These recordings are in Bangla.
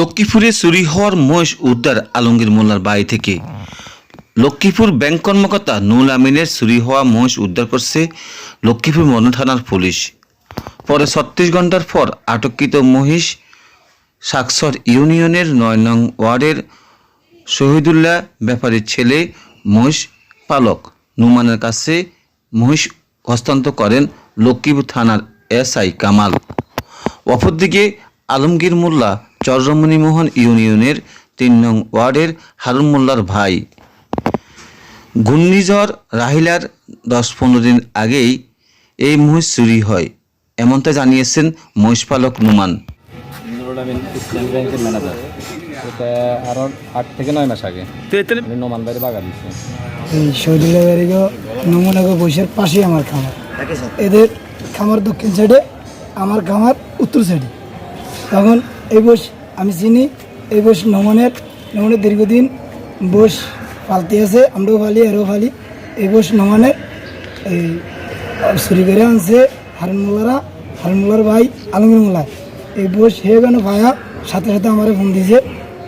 লক্ষ্মীপুরে চুরি হওয়ার মহিষ উদ্ধার আলমগীর মোল্লার বাড়ি থেকে। লক্ষ্মীপুর ব্যাংক কর্মকর্তা নুল আমিনের চুরি হওয়া মহিষ উদ্ধার করছে লক্ষ্মীপুর মন থানার পুলিশ। পরে ছত্রিশ ঘণ্টার পর আটককৃত মহিষ সাকসর ইউনিয়নের নয় নং ওয়ার্ডের শহীদুল্লাহ ব্যাপারীর ছেলে মহিষ পালক নুমানের কাছে মহিষ হস্তান্তর করেন লক্ষ্মীপুর থানার এসআই কামাল। অপরদিকে আলমগীর মোল্লা চররমণি মোহন ইউনিয়নের তিন নং ওয়ার্ডের হারুন মোল্লার ভাই। ঘূর্ণিঝড় রাহিলার দশ পনেরো দিন আগেই এই মহিষ চুরি হয় এমনটা জানিয়েছেন মহিষপালক নুমান। আট থেকে নয় মাস আগে। উনি নোমান বাড়ি বাগা দিচ্ছে এই শহীদুল্লাহ বাড়িগো নমুনাগো বৈশের পাশেই আমার খামার। এদের খামার দক্ষিণ সাইডে আমার খামার উত্তর সাইডে তখন এই বস আমি চিনি এই বস নমনের নমনের দীর্ঘদিন বস পালতে আছে, আমরাও ফালি, এরও ফালি। এই বস নমনের এই, চুরি করে আনছে হারুন মোল্লার ভাই আলমগীর মোল্লা এই বস হে কেন ভাইয়া সাথে সাথে আমার ফোন দিয়েছে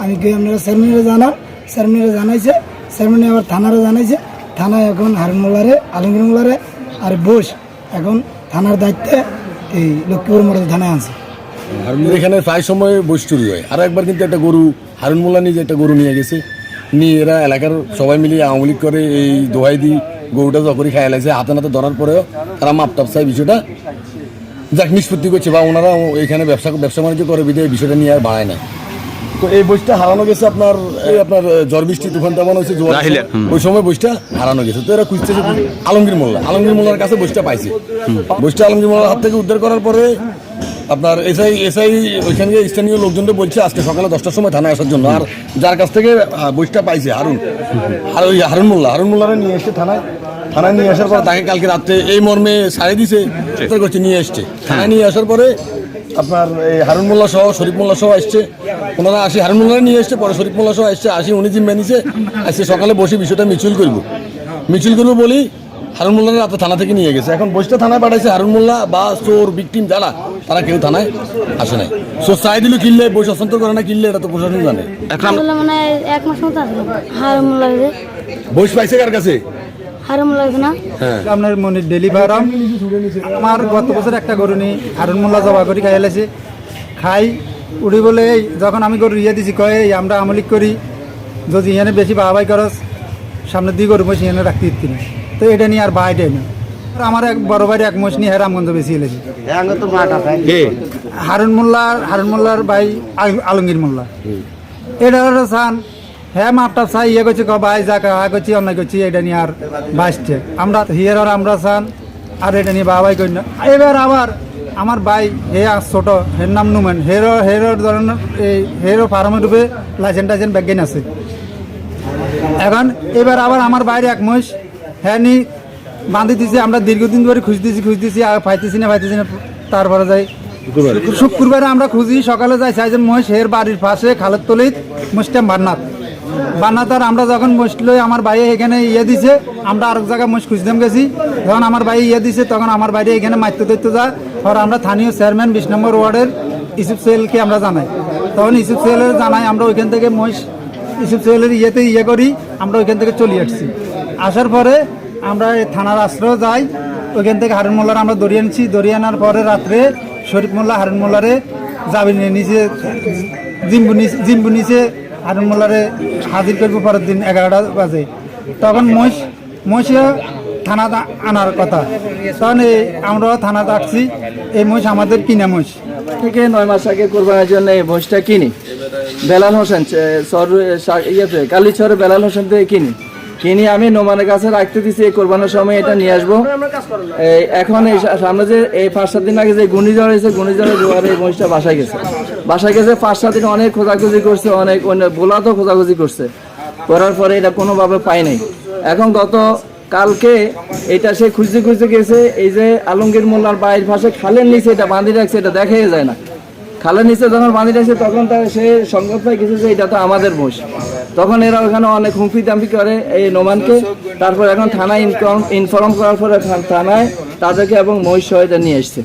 আমি গিয়ে আপনারা চেয়ারম্যানের জানান। চেয়ারম্যানের জানাইছে, চেয়ারম্যানে আবার থানারও জানাইছে। থানায় এখন হারুন মোল্লারে আলমগীর আর বোস এখন থানার দায়িত্বে এই লক্ষ্মীপুর মডেল থানায় আছে এখানে প্রায় সময় বৈশ চুরি হয়। আর একবার কিন্তু একটা গরু হারুন মোল্লা নিজে একটা গরু নিয়ে গেছে নিয়ে এরা এলাকার সবাই মিলিয়ে আওয়ামী লীগ করে এই দোহাই দি গরুটা যখনই খাই লাগছে হাতে নাতে ধরার পরেও তারা মাপটাপ চাই বিষয়টা। যাক নিষ্পত্তি করছে বা ওনারা এখানে ব্যবসা ব্যবসা বাণিজ্য করে বিধে বিষয়টা নিয়ে আর বাড়ায় না তো এই বইটা হারানো গেছে আপনার এই আপনার ঝড় বৃষ্টি তুফান তেমন হয়েছে জোয়ার ওই সময় বইটা হারানো গেছে। তো এরা খুঁজতেছে আলমগীর মোল্লা। আলমগীর মোল্লার কাছে বইটা পাইছে। বইটা আলমগীর মোল্লার হাত থেকে উদ্ধার করার পরে আপনার এসআই এসআই ওইখানে স্থানীয় লোকজনদের বলছে আজকে সকালে দশটার সময় থানায় আসার জন্য। আর যার কাছ থেকে বইটা পাইছে হারুন। আর ওই হারুন মোল্লা হারুন মোল্লারে নিয়ে এসে থানায়। থানায় নিয়ে আসার পর তাকে কালকে রাত্রে এই মর্মে সারিয়ে দিছে করছে নিয়ে এসছে। থানায় নিয়ে আসার পরে আপনার এই হারুন মোল্লা সহ শরীফ মোল্লা সহ আসছে ওনারা আসি হারুন মোল্লা নিয়ে এসছে পরে শরীফ মোল্লা সহ আসছে আসি উনি জিম্মা নিছে। আজকে সকালে বসে বিষয়টা মিছিল করব। মিছিল করব বলি হারুন মোল্লা রাতে থানা থেকে নিয়ে গেছে। এখন বসটা থানায় পাঠাইছে হারুন মোল্লা বা চোর বিক্টিম যারা তারা কেউ থানায় আসে নাই। সো চাই দিল কিনলে বই হস্তান্তর করে না কিনলে এটা তো প্রশাসন জানে। মানে এক মাস মতো আসলো হারম লাগবে বই পাইছে কার কাছে? না। আপনার মনে ডেলি আমার গত বছর একটা গরু নি হারুন মোল্লা জবা করি খাই এলাইছে খাই উড়ি বলে এই যখন আমি গরু ইয়ে দিছি কয়ে এই আমরা আমলিক করি। যদি ইহানে বেশি বাহাবাই করস সামনে দিয়ে গরু মহিষ ইহানে রাখতে দিতি না তো এটা নিয়ে আর বাইটাই না। আর আমার এক বড় ভাই এক মোষ নিয়ে হ্যাঁ রামগঞ্জ বেশি এলেছে হারুন মোল্লার হারুন মোল্লার ভাই আলমগীর মোল্লা। এটা সান হ্যাঁ মাপটা চাই ইয়ে করছি ক ভাই যা হা করছি অন্যায় করছি এটা নিয়ে আর বাঁচছে। আমরা হিয়ার আর আমরা চান আর এটা নিয়ে বাবাই করি না। এবার আবার আমার ভাই হে আর ছোট হের নাম নুমেন হেরো হেরো ধরনের এই হেরো ফার্মের রূপে লাইসেন্স টাইসেন্স ব্যাগেন আছে। এখন এবার আবার আমার বাইরে এক মহিষ হ্যাঁ নি বাঁধি দিছি আমরা দীর্ঘদিন ধরে খুঁজতেছি খুঁজতেছি আর পাইতেছি না পাইতেছি না তারপরে যাই। শুক্রবারে। আমরা খুঁজি সকালে যাই সাইজন মহিষ হের বাড়ির পাশে খালের তলিত মুসটাম বান্নাত। বান্নাত আর আমরা যখন মুসলে আমার ভাই এখানে ইয়ে দিছে আমরা আরেক জায়গায় মুস খুঁজতাম গেছি। যখন আমার ভাই ইয়ে দিছে তখন আমার বাইরে এখানে মারতে ধরতে যা আর আমরা স্থানীয় চেয়ারম্যান বিশ নম্বর ওয়ার্ডের ইসুফ সেলকে আমরা জানাই। তখন ইসুফ সেলের জানাই আমরা ওইখান থেকে মহিষ ইসুফ সোহেলের ইয়েতে ইয়ে করি আমরা ওইখান থেকে চলে আসছি। আসার পরে আমরা এই থানার আশ্রয় যাই। ওইখান থেকে হারুন মোল্লার আমরা দড়িয়ে আনছি। দড়িয়ে আনার পরে রাত্রে শরীফ মোল্লা হারুন মোল্লারে যাবি নিচে জিম্বু নিচে জিম্বু নিচে হারুন মোল্লারে হাজির করব পরের দিন এগারোটা বাজে। তখন মহিষ মহিষে থানা আনার কথা। তখন এই আমরাও থানা আসছি এই মহিষ আমাদের কিনা মহিষ। থেকে নয় মাস আগে কোরবানির জন্য এই ভোজটা কিনি। বেলাল হোসেন সর ইয়েতে কালীচরে বেলাল হোসেন থেকে কিনি। কিনি আমি নোমানের কাছে রাখতে দিছি এই কোরবানির সময় এটা নিয়ে আসব। এখন এই সামনে যে এই পাঁচ সাত দিন আগে যে ঘূর্ণিঝড় হয়েছে ঘূর্ণিঝড়ের জোয়ারে এই মহিষটা বাসায় গেছে। বাসায় গেছে পাঁচ সাত দিন অনেক খোঁজাখুঁজি করছে অনেক অন্য বোলাতো খোঁজাখুঁজি করছে। করার পরে এটা কোনোভাবে পাই নাই। এখন গত কালকে এটা সে খুঁজতে খুঁজতে গেছে এই যে আলমগীর মোল্লার বাইরের পাশে খালের নিচে এটা বাঁধি রাখছে এটা দেখাই যায় না। খালের নিচে যখন বাঁধি রাখছে তখন তার সে সংবাদ পাই গেছে যে এটা তো আমাদের মোষ তখন এরা ওখানে অনেক হুমকি দাম্পি করে এই নোমানকে। তারপর এখন থানায় ইনফর্ম করার পরে থানায় তাদেরকে এবং মহিষ সহায়তা নিয়ে এসছে।